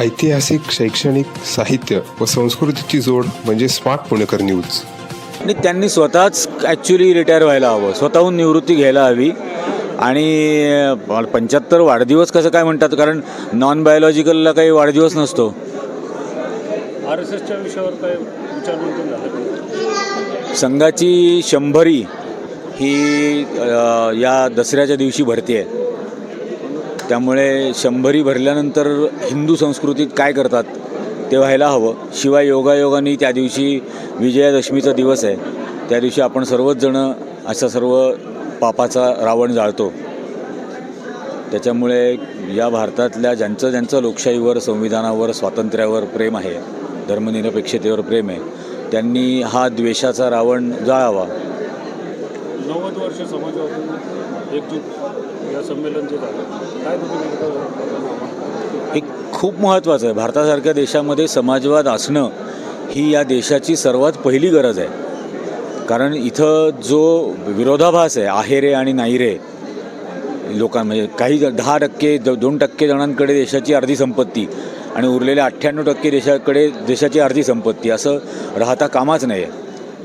ऐतिहासिक शैक्षणिक साहित्य व संस्कृतीची जोड म्हणजे स्मार्ट पुणेकर न्यूज. आणि त्यांनी स्वतःच ॲक्च्युली रिटायर व्हायला हवं. स्वतःहून निवृत्ती घ्यायला हवी. आणि पंच्याहत्तर वाढदिवस कसं काय म्हणतात कारण नॉन बायोलॉजिकलला काही वाढदिवस नसतो. आर एस एसच्या विषयावर काय विचार मंथन झालं? संघाची शंभरी ही या दसऱ्याच्या दिवशी भरती आहे त्यामुळे शंभरी भरल्यानंतर हिंदू संस्कृतीत काय करतात ते व्हायला हवं. शिवाय योगायोगाने त्या दिवशी विजयादशमीचा दिवस आहे. त्या दिवशी आपण सर्वच जणं असा सर्व पापाचा रावण जाळतो. त्याच्यामुळे या भारतातल्या ज्यांचं ज्यांचं लोकशाहीवर संविधानावर स्वातंत्र्यावर प्रेम आहे धर्मनिरपेक्षतेवर प्रेम आहे त्यांनी हा द्वेषाचा रावण जाळावा. नव्वद वर्ष समाजवादी एकजूट या संमेलन जे झालं काय तुम्ही हे खूप महत्त्वाचं आहे. भारतासारख्या देशामध्ये समाजवाद असणं ही या देशाची सर्वात पहिली गरज आहे. कारण इथं जो विरोधाभास आहे आहे रे आणि नाही रे लोकां म्हणजे काही दहा टक्के दोन टक्के जणांकडे देशाची अर्धी संपत्ती आणि उरलेल्या अठ्ठ्याण्णव टक्के देशाकडे देशाची अर्धी संपत्ती असं राहता कामाच नाही आहे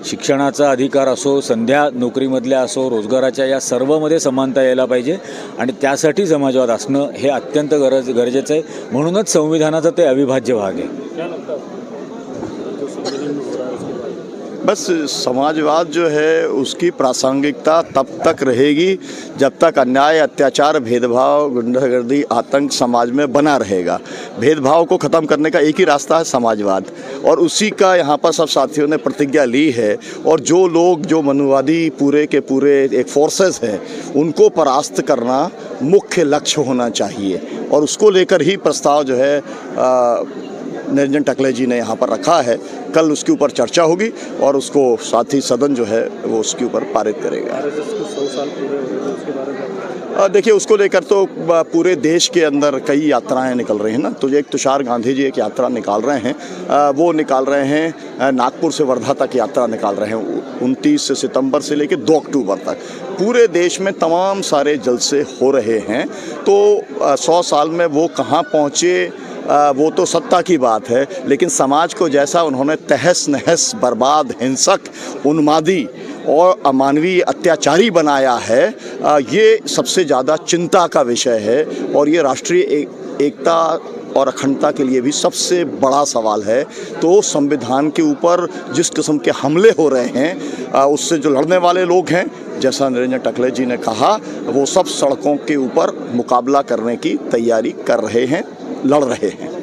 शिक्षणाचा अधिकार असो संध्या नोकरीमधल्या असो रोजगाराच्या या सर्वमध्ये समानता यायला पाहिजे आणि त्यासाठी समाजवाद असणं हे अत्यंत गरज गरजेचं आहे. म्हणूनच संविधानाचा ते अविभाज्य भाग आहे. बस समाजवाद जो है उसकी प्रासंगिकता तब तक रहेगी जब तक अन्याय अत्याचार भेदभाव गुंडागर्दी आतंक समाज में बना रहेगा। भेदभाव को ख़त्म करने का एक ही रास्ता है समाजवाद। और उसी का यहाँ पर सब साथियों ने प्रतिज्ञा ली है और जो लोग जो मनुवादी पूरे के पूरे एक फोर्सेस हैं उनको परास्त करना मुख्य लक्ष्य होना चाहिए। और उसको लेकर ही प्रस्ताव जो है आ, निरंजन टकले जी ने यहाँ पर रखा है। कल उसके ऊपर चर्चा होगी और उसको साथ ही सदन जो है, वो उसके ऊपर पारित करेगा। देखिए, उसको लेकर तो पूरे देश के अंदर कई यात्राएँ निकल रही हैं ना। तो एक तुषार गांधी जी एक यात्रा निकाल रहे हैं। वो निकाल रहे हैं नागपुर से वर्धा तक यात्रा निकाल रहे हैं। उनतीस सितंबर से लेकर दो अक्टूबर तक। पूरे देश में तमाम सारे जलसे हो रहे हैं। तो सौ साल में वो कहाँ पहुँचे वो तो सत्ता की बात है लेकिन समाज को जैसा उन्होंने तहस नहस बर्बाद हिंसक उन्मादी और अमानवीय अत्याचारी बनाया है ये सबसे ज़्यादा चिंता का विषय है और ये राष्ट्रीय एक, एकता और अखंडता के लिए भी सबसे बड़ा सवाल है। तो संविधान के ऊपर जिस किस्म के हमले हो रहे हैं उससे जो लड़ने वाले लोग हैं जैसा निरंजन टकले जी ने कहा वो सब सड़कों के ऊपर मुकाबला करने की तैयारी कर रहे हैं। लड़ रहे हैं।